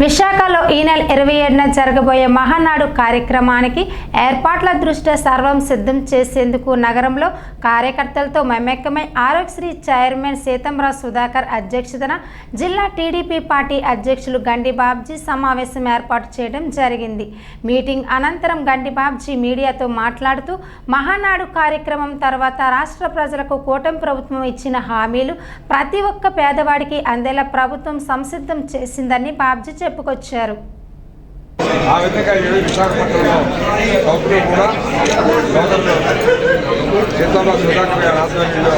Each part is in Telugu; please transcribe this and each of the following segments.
విశాఖలో ఈ నెల ఇరవై ఏడున జరగబోయే మహానాడు కార్యక్రమానికి ఏర్పాట్ల దృష్ట్యా సర్వం సిద్ధం చేసేందుకు నగరంలో కార్యకర్తలతో మమేకమై ఆరోగ్యశ్రీ చైర్మన్ సీతంరావు సుధాకర్ అధ్యక్షతన జిల్లా టీడీపీ పార్టీ అధ్యక్షులు గండి బాబ్జీ సమావేశం ఏర్పాటు చేయడం జరిగింది. మీటింగ్ అనంతరం గండి బాబ్జీ మీడియాతో మాట్లాడుతూ మహానాడు కార్యక్రమం తర్వాత రాష్ట్ర ప్రజలకు కూటమి ప్రభుత్వం ఇచ్చిన హామీలు ప్రతి ఒక్క పేదవాడికి అందేలా ప్రభుత్వం సంసిద్ధం చేసిందని బాబ్జీ చెప్పుకొచ్చారు. ఆ విధంగా ఈరోజు విశాఖపట్నంలో సౌత్లో కూడా సోదరులు సీతంలో సుధాకర్ గారి ఆధ్వర్యంలో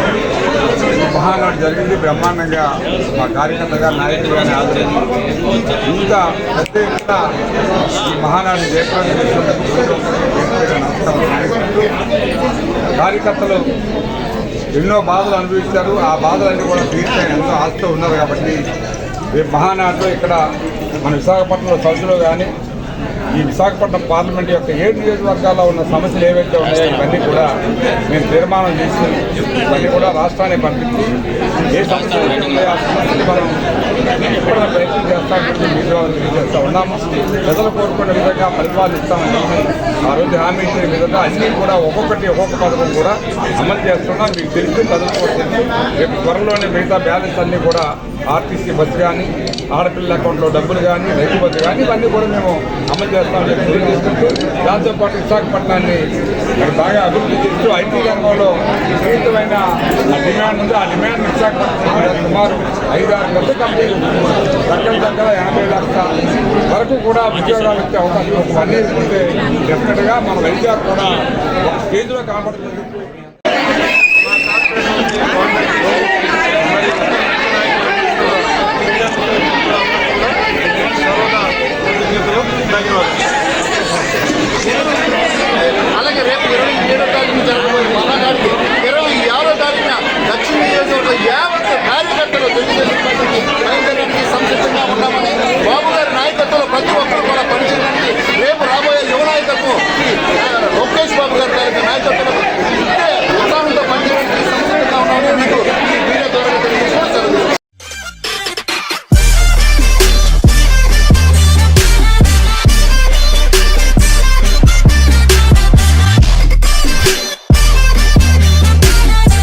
మహానాడు జరిగింది. బ్రహ్మాండంగా మా కార్యకర్తగా నాయకులుగా హాజరైంది ఇంత పెద్ద ఎత్తున ఈ మహానాడు జయప్రదం కార్యకర్తలు ఎన్నో బాధలు అనుభవిస్తారు ఆ బాధలన్నీ కూడా తీర్చే ఎంతో ఆస్తి ఉన్నారు కాబట్టి రేపు మహానాడులో ఇక్కడ మన విశాఖపట్నంలో సదస్సులో కానీ ఈ విశాఖపట్నం పార్లమెంట్ యొక్క ఏడు నియోజకవర్గాల్లో ఉన్న సమస్యలు ఏవైతే ఉన్నాయో ఇవన్నీ కూడా మేము తీర్మానం చేసి ఇవన్నీ కూడా రాష్ట్రాన్ని పంపించి ఏ సమస్యలు ఆ సమస్యలు మనం కూడా ప్రయత్నం చేస్తామని మీ ద్వారా ఉన్నాము. ప్రజలు కోరుకునే విధంగా ఫలితాలు ఇస్తామని ఆ రోజు హామీ ఇచ్చిన విధంగా అన్నీ కూడా ఒక్కొక్కటి ఒక్కొక్క పథకం కూడా అమలు చేస్తున్నాం. మీకు తెలుసు ప్రజలు కూడా తెలుసు. రేపు త్వరలోనే మిగతా బ్యాలెన్స్ అన్నీ కూడా ఆర్టీసీ బస్సు కానీ ఆడపిల్లల అకౌంట్లో డబ్బులు కానీ రైతు బస్సు కానీ ఇవన్నీ కూడా మేము అమలు చేస్తామని చెప్పి దాంతోపాటు విశాఖపట్నాన్ని బాగా అభివృద్ధి చేస్తూ ఐటీ రంగంలో విపరీతమైన ఆ డిమాండ్ ఉంది. ఆ డిమాండ్ విశాఖపట్నం సుమారు సుమారు ఆరు పెద్ద కంపెనీలు దగ్గర దగ్గర యాభై లక్షల వరకు కూడా ఉద్యోగాలు వచ్చే అవకాశం ఒక ఉంటే డెఫినెట్గా మన వైద్యాలు కూడా ఒక స్టేజ్లో కనబడుతుంది.